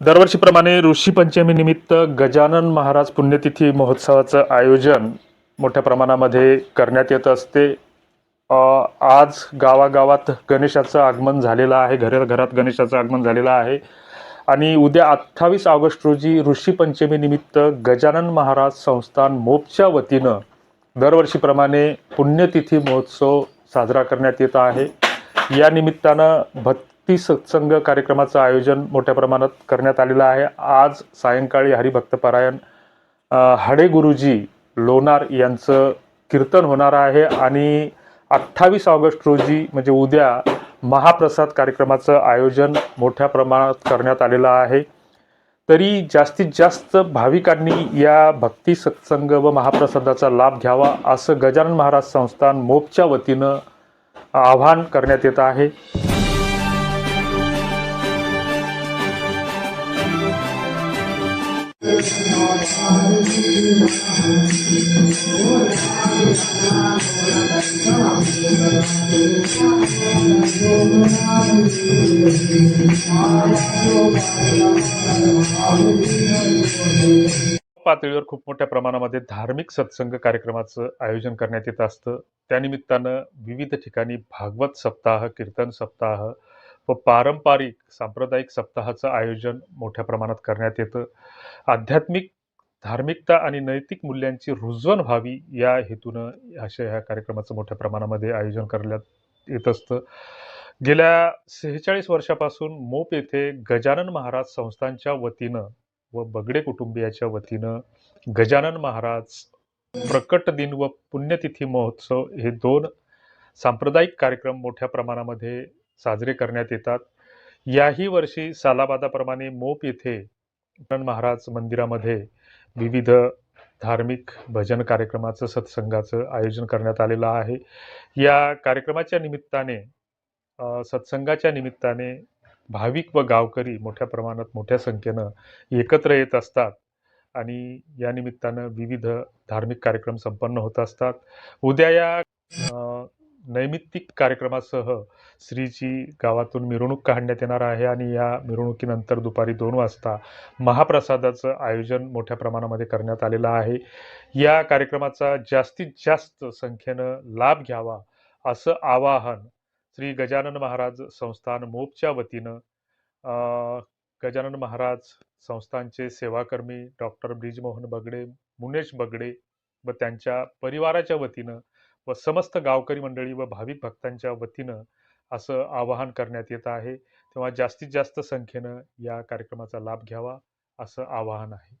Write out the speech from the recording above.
दरवर्षीप्रमाणे ऋषी गजानन महाराज पुण्यतिथी महोत्सवाचं आयोजन मोठ्या प्रमाणामध्ये करण्यात येत असते. आज गावागावात गणेशाचं आगमन झालेलं आहे. घराघरात गणेशाचं आगमन झालेलं आहे. आणि उद्या अठ्ठावीस ऑगस्ट रोजी ऋषी गजानन महाराज संस्थान मोपच्या वतीनं दरवर्षीप्रमाणे पुण्यतिथी महोत्सव साजरा करण्यात येत आहे. या निमित्तानं भक्ती सत्संग कार्यक्रमाचं आयोजन मोठ्या प्रमाणात करण्यात आलेलं आहे. आज सायंकाळी हरिभक्तपरायण हडे हाडे गुरुजी लोणार यांचं कीर्तन होणार आहे आणि अठ्ठावीस ऑगस्ट रोजी म्हणजे उद्या महाप्रसाद कार्यक्रमाचं आयोजन मोठ्या प्रमाणात करण्यात आलेलं आहे. तरी जास्तीत जास्त भाविकांनी या भक्ती सत्संग व महाप्रसादाचा लाभ घ्यावा असं गजानन महाराज संस्थान मोपच्या वतीनं आवाहन करण्यात येत आहे. पातळीवर खूप मोठ्या प्रमाणामध्ये धार्मिक सत्संग कार्यक्रमाचं आयोजन करण्यात येत असतं. त्यानिमित्तानं विविध ठिकाणी भागवत सप्ताह कीर्तन सप्ताह व पारंपरिक सांप्रदायिक सप्ताहाचं आयोजन मोठ्या प्रमाणात करण्यात येतं. आध्यात्मिक धार्मिकता आणि नैतिक मूल्यांची रुजवण व्हावी या हेतूनं अशा ह्या कार्यक्रमाचं मोठ्या प्रमाणामध्ये आयोजन करण्यात येत असतं. गेल्या सेहेचाळीस वर्षापासून मोप येथे गजानन महाराज संस्थांच्या वतीनं व बगडे कुटुंबियाच्या वतीनं गजानन महाराज प्रकट दिन व पुण्यतिथी महोत्सव हे दोन सांप्रदायिक कार्यक्रम मोठ्या प्रमाणामध्ये साजरे करण्यात येतात. याही वर्षी सालाबादाप्रमाणे मोप येथे महाराज मंदिरामध्ये विविध धार्मिक भजन कार्यक्रमाचं सत्संगाचं आयोजन करण्यात आलेलं आहे. या कार्यक्रमाच्या निमित्ताने सत्संगाच्या निमित्ताने भाविक व गावकरी मोठ्या प्रमाणात मोठ्या संख्येनं एकत्र येत असतात आणि या निमित्तानं विविध धार्मिक कार्यक्रम संपन्न होत असतात. उद्या या नैमित्तिक कार्यक्रमासह श्रीची गावातून मिरवणूक काढण्यात येणार आहे आणि या मिरवणुकीनंतर दुपारी दोन वाजता महाप्रसादाचं आयोजन मोठ्या प्रमाणामध्ये करण्यात आलेलं आहे. या कार्यक्रमाचा जास्तीत जास्त संख्येनं लाभ घ्यावा असं आवाहन श्री गजानन महाराज संस्थान मोपच्या वतीनं गजानन महाराज संस्थानचे सेवाकर्मी डॉक्टर ब्रिजमोहन बगडे मुनेश बगडे व त्यांच्या परिवाराच्या वतीनं व समस्त गावकरी मंडळी व भाविक भक्तांच्या वतीनं असं आवाहन करण्यात येत आहे. तेव्हा जास्तीत जास्त संख्येनं या कार्यक्रमाचा लाभ घ्यावा असं आवाहन आहे.